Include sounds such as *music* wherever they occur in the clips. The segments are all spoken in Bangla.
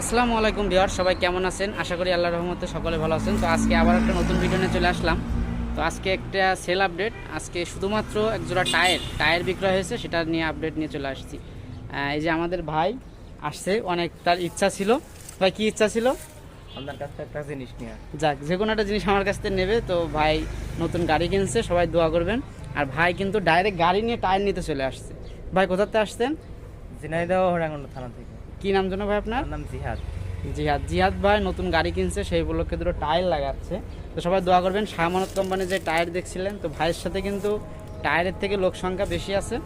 আসসালামু আলাইকুম বিহার সবাই কেমন আছেন? আশা করি আল্লাহ রহমতে সকলে ভালো আছেন। তো আজকে আবার একটা নতুন ভিডিও নিয়ে চলে আসলাম। তো আজকে একটা সেল আপডেট আজকে শুধুমাত্র এক জোড়া টায়ার। টায়ার বিক্রয় হয়েছে সেটা নিয়ে আপডেট নিয়ে চলে আসছি। এই যে আমাদের ভাই আসছে অনেক তার ইচ্ছা ছিল। ভাই কি ইচ্ছা ছিল? আপনার কাছ থেকে একটা জিনিস নিয়ে যাক যে কোনো একটা জিনিস আমার কাছ থেকে নেবে। তো ভাই নতুন গাড়ি কিনছে সবাই দোয়া করবেন। আর ভাই কিন্তু ডাইরেক্ট গাড়ি নিয়ে টায়ার নিতে চলে আসছে। ভাই কোথাতে আসছেন? ঝিনাইদহ হরাঙ্গন থানা থেকে। কি নাম জন্য ভাই আপনার? নাম জিহাদ। জিহাদ। জিহাদ ভাই নতুন গাড়ি কিনছে সেই উপলক্ষে দুটো টায়ার লাগাচ্ছে। তো সবাই দোয়া করবেন শাহমানত কোম্পানির যে টায়ার দেখছিলেন তো ভাইয়ের সাথে কিন্তু টায়ারের থেকে লোক সংখ্যা বেশি আছে।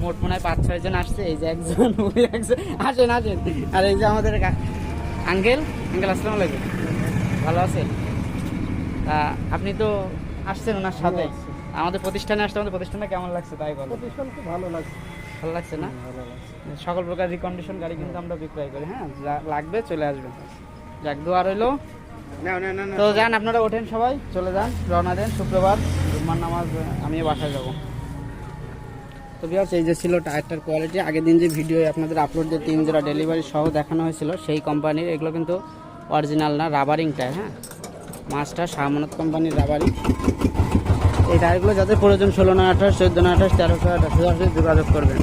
মোট মনে হয় পাঁচ ছয় জন আসছে এই যে একজন *laughs* ওই একজন আসেন আসেন। আর এই যে আমাদের গা- আঙ্কেল আঙ্কেল আসসালামু আলাইকুম। ভালো আছেন? তা আপনি তো আসছেন ওনার সাথে। আমাদের প্রতিষ্ঠানে আসতে আমাদের প্রতিষ্ঠানটা কেমন লাগছে তাই বলো প্রতিষ্ঠান খুব ভালো লাগছে। ভালো লাগছে না? সকল প্রকার রিকন্ডিশন গাড়ি কিন্তু আমরা বিক্রয় করি হ্যাঁ? যা লাগবে চলে আসবেন যাক দোয়া রইল। না তো যান আপনারা ওঠেন সবাই চলে যান রওনা দেন শুক্রবার জুম্মার নামাজ আমি বাসায় যাব। তো বিয়াস এই যে ছিল টায়ারটার কোয়ালিটি আগের দিন যে ভিডিও আপনাদের আপলোড দিয়ে তিন জোড়া ডেলিভারি সহ দেখানো হয়েছিল সেই কোম্পানির এগুলো কিন্তু অরিজিনাল না রাবারিং টায়ার হ্যাঁ? মাছটা শাহমানত কোম্পানির রাবারিং এই গাড়িগুলো যাদের প্রয়োজন ষোলো না আঠাশ চোদ্দ না আঠাশ তেরোশো আঠাশ সরাসরি যোগাযোগ করবেন।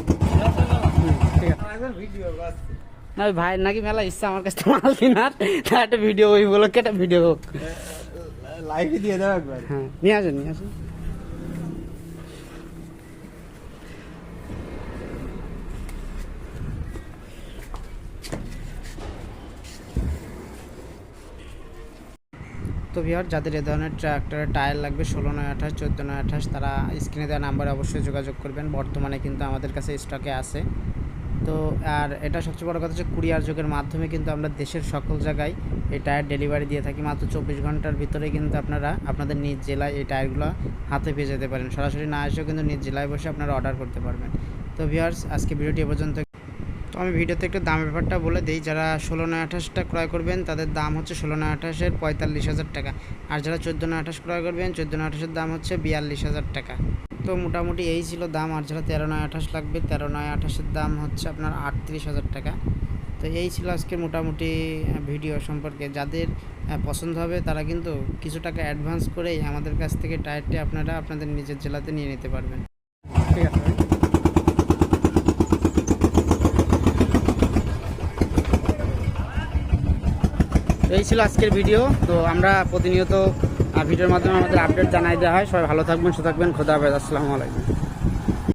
না ওই ভাইয়ের নাকি মেলা ইচ্ছা আমার কাছে মাল কিনার তা একটা ভিডিও ওই বলো একটা ভিডিও হোক। লাইভে দিয়ে দেওয়া একবার। হ্যাঁ নিয়ে আসেন নিয়ে আসেন। তো ভিওর যাদের এ ধরনের ট্রাক্টরের টায়ার লাগবে ষোলো নয় আঠাশ, চোদ্দ নয় আঠাশ, তারা স্ক্রিনে দেওয়া নাম্বারে অবশ্যই যোগাযোগ করবেন। বর্তমানে কিন্তু আমাদের কাছে স্টকে আছে। তো, আর এটা সবচেয়ে বড় কথা হচ্ছে কুরিয়ার যুগের মাধ্যমে কিন্তু আমরা দেশের সকল জায়গায় এই টায়ার ডেলিভারি দিয়ে থাকি। মাত্র চব্বিশ ঘণ্টার ভিতরে কিন্তু আপনারা, আপনাদের নিজ জেলায় এই টায়ারগুলো হাতে পেয়ে যেতে পারেন। সরাসরি না এসেও কিন্তু নিজ জেলায় বসে আপনারা অর্ডার করতে পারবেন। তো ভিউয়ার্স আজকে ভিডিওটি এ পর্যন্ত তো আমি ভিডিওতে একটু দাম ব্যাপারটা বলে দিই, যারা ষোলো নয় আঠাশটা ক্রয় করবেন, তাদের দাম হচ্ছে ষোলো নয় আঠাশের পঁয়তাল্লিশ হাজার টাকা। আর যারা চোদ্দ নয় আঠাশ ক্রয় করবেন, চোদ্দ নয় আঠাশের দাম হচ্ছে বিয়াল্লিশ হাজার টাকা। তো মোটামুটি এই ছিল দাম, আর যারা তেরো নয় আঠাশ লাগবে, তেরো নয় আঠাশের দাম হচ্ছে আপনার আটত্রিশ হাজার টাকা। তো এই ছিল আজকে মোটামুটি ভিডিও সম্পর্কে। যাদের পছন্দ হবে, তারা কিন্তু কিছু টাকা অ্যাডভান্স করেই আমাদের কাছ থেকে টায়ারটি আপনারা আপনাদের নিজের জেলাতে নিয়ে নিতে পারবেন। ঠিক আছে এই ছিল আজকের ভিডিও। তো আমরা প্রতিনিয়ত ভিডিওর মাধ্যমে আমাদের আপডেট জানাই দেওয়া হয়। সবাই ভালো থাকবেন, সুস্থ থাকবেন। খোদা হাফেজ। আসসালামু আলাইকুম।